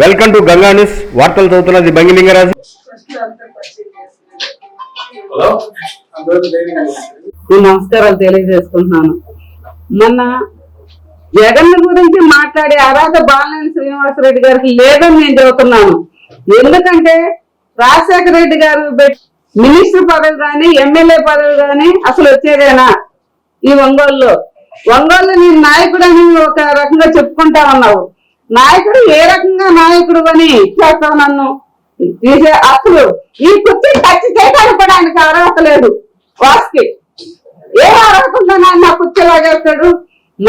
Welcome to Ganga news వార్తలు చదువుతున్నది బంగిలింగరాజు hello? ఈ నమస్కారాలు తెలియజేసుకుంటున్నాను. మొన్న జగన్ గురించి మాట్లాడే అర్హత బాలినేని శ్రీనివాసరెడ్డి గారికి లేదని నేను చెబుతున్నాను. ఎందుకంటే రాజశేఖర రెడ్డి గారు మినిస్టర్ పదవి కానీ ఎమ్మెల్యే పదవి కానీ అసలు వచ్చేదేనా ఈ ఒంగోలులో? ఒంగోలు నీ నాయకుడు అని ఒక రకంగా చెప్పుకుంటా ఉన్నావు. నాయకుడు ఏ రకంగా నాయకుడు అని చేస్తావు నన్ను? తీసే అసలు ఈ కుర్చీ టచ్ చేయడానికి కూడా అర్హత లేదు. వాస్కి ఏ అర్హత ఉందని ఆయన నా కుర్చీ లాగేస్తాడు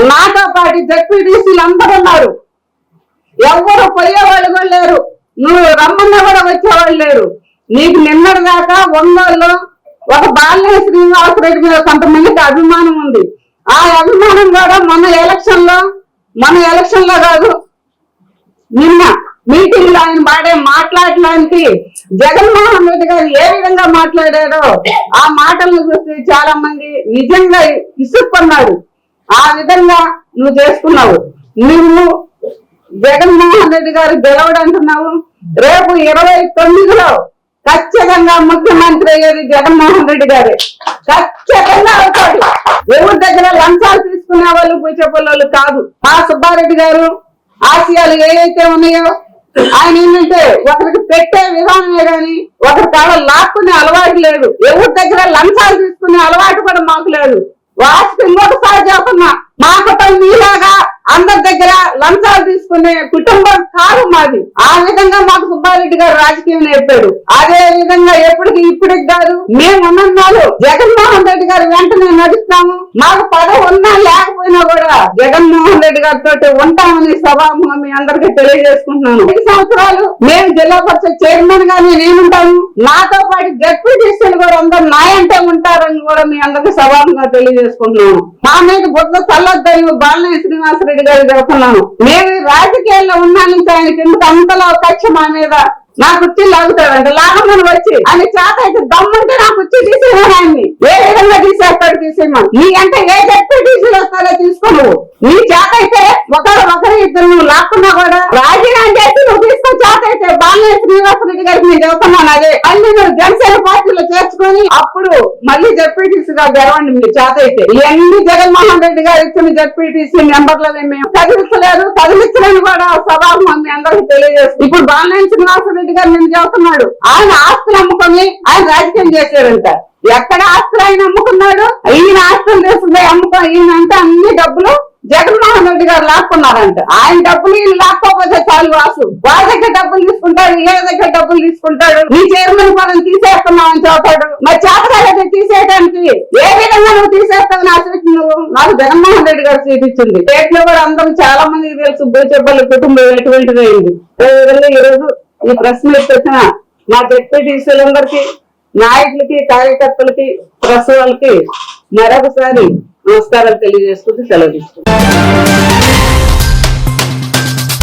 నాతో పాటు జడ్పీటీసీలు అందరూ ఉన్నారు. ఎవరు పోయేవాళ్ళు కూడా లేరు. నువ్వు రమ్మన్నా కూడా వచ్చేవాళ్ళు లేరు. నీకు నిన్నటి దాకా ఒంగోలు ఒక బాల్య శ్రీనివాసరెడ్డి మీద కొంతమందికి అభిమానం ఉంది. ఆ అభిమానం కూడా మన ఎలక్షన్లో మన ఎలక్షన్లో కాదు నిన్న మీటింగ్లో ఆయన వాడే మాట్లాడడానికి జగన్మోహన్ రెడ్డి గారు ఏ విధంగా మాట్లాడారో ఆ మాటలను చూసి చాలా మంది నిజంగా ఇసుక్కున్నారు. ఆ విధంగా నువ్వు చేసుకున్నావు. నువ్వు జగన్మోహన్ రెడ్డి గారు గెలవడంటున్నావు రేపు ఇరవై తొమ్మిదిలో ఖచ్చితంగా ముఖ్యమంత్రి అయ్యేది జగన్మోహన్ రెడ్డి గారే. ఖచ్చితంగా అవుతాడు. ఎవరి దగ్గర లంచాలు తీసుకునే వాళ్ళు పూచేపల్లి కాదు. మా సుబ్బారెడ్డి గారు ఆశయాలు ఏవైతే ఉన్నాయో ఆయన ఏంటంటే ఒకరికి పెట్టే విధానమే గాని ఒకరి కాడ లాక్కునే అలవాటు లేదు. ఎవరి దగ్గర లంచాలు తీసుకునే అలవాటు కూడా మాకు లేదు. వాటికి ఇంకొకసారి చెప్తున్నా మాకు పని మీలాగా అందరి దగ్గర లంచాలు తీసుకునే కుటుంబం కాదు మాది. ఆ విధంగా మాకు సుబ్బారెడ్డి గారు రాజకీయం నేర్పాడు అదే విధంగా ఎప్పటికి ఇప్పటికి కాదు మేము ఉన్నన్నాళ్ళు జగన్మోహన్ గారు వెంటనే నడుస్తాము. మాకు పదవి ఉన్నా లేకపోయినా కూడా జగన్మోహన్ రెడ్డి గారితో ఉంటామని సభాముఖం మీ అందరికీ తెలియజేసుకుంటున్నాను. ఐదు సంవత్సరాలు మేము జిల్లా పరిషత్ చైర్మన్గా నేనుంటాను. నాతో పాటు డెప్యూటీసీలు కూడా అందరు నాయంటే ఉంటారని కూడా మీ అందరికీ సభాముఖంగా తెలియజేసుకుంటున్నాను. మా మీద బుద్ధ చల్లొద్దని బాలనే శ్రీనివాసరెడ్డి గారు చెప్తున్నాను. మేము రాజకీయాల్లో ఉన్నా నుంచి ఆయనకి ఎందుకు అంతలా కక్ష మా మీద నా కుర్చీ లాగుతాడంట లాగమని వచ్చి. ఆయన చేత అయితే దమ్ముంటే నా కుర్చీ తీసేయమని ఆయన్ని ఏ విధంగా తీసేస్తాడు తీసేయమని నీ అంటే ఏ జడ్పీ టీసీలు వస్తారో తీసుకో నువ్వు. నీ చేత అయితే ఒకరు ఒకరు ఇద్దరు నువ్వు లాక్కున్నా కూడా తీసుకో చేత అయితే బాలనే శ్రీనివాసరెడ్డి గారికి నేను చెప్తున్నాను అదే మళ్ళీ మీరు జనసేన పార్టీలో చేర్చుకొని అప్పుడు మళ్ళీ జడ్పీటీసీగా గెలవండి మీ చేత అయితే ఇవన్నీ జగన్మోహన్ రెడ్డి గారు ఇచ్చిన జడ్పీటీసీ మెంబర్లనే మేము కదిలించలేదు కదిలించలేని కూడా సభాము మీ అందరికీ తెలియజేస్తుంది ఇప్పుడు బాలనేని శ్రీనివాసరెడ్డి గారు నేను చెబుతున్నాడు ఆయన ఆస్తులు అమ్ముకొని ఆయన రాజకీయం చేశారంట ఎక్కడ ఆస్తులు ఆయన అమ్ముకున్నాడు. ఈయన ఆస్తులు తీసుకుంటే అమ్ముకో ఈయన అంటే అన్ని డబ్బులు జగన్మోహన్ లాక్కున్నారంట? ఆయన డబ్బులు ఈయన లాక్కోకపోతే చాలు వాసు. వాళ్ళ దగ్గర డబ్బులు తీసుకుంటాడు వీళ్ళ దగ్గర డబ్బులు తీసుకుంటాడు. నీ చైర్మన్ పదం తీసేస్తున్నావు అని చెబుతాడు మరి చేతకాలైతే తీసేయడానికి ఏ విధంగా నువ్వు తీసేస్తావు నా సీట్ నువ్వు? నాకు జగన్మోహన్ రెడ్డి గారు సీట్ ఇచ్చింది. స్టేట్లో కూడా చాలా మందికి తెలుసు బోచేపల్లి కుటుంబం ఎటువంటిది అయింది అదేవిధంగా ఈరోజు ఈ రోజు ప్రశ్న వచ్చిన మా జెడ్పీటీసీలందరికీ నాయకులకి కార్యకర్తలకి ప్రసవాలకి మరొకసారి నమస్కారాలు తెలియజేసుకుంటూ సెలవు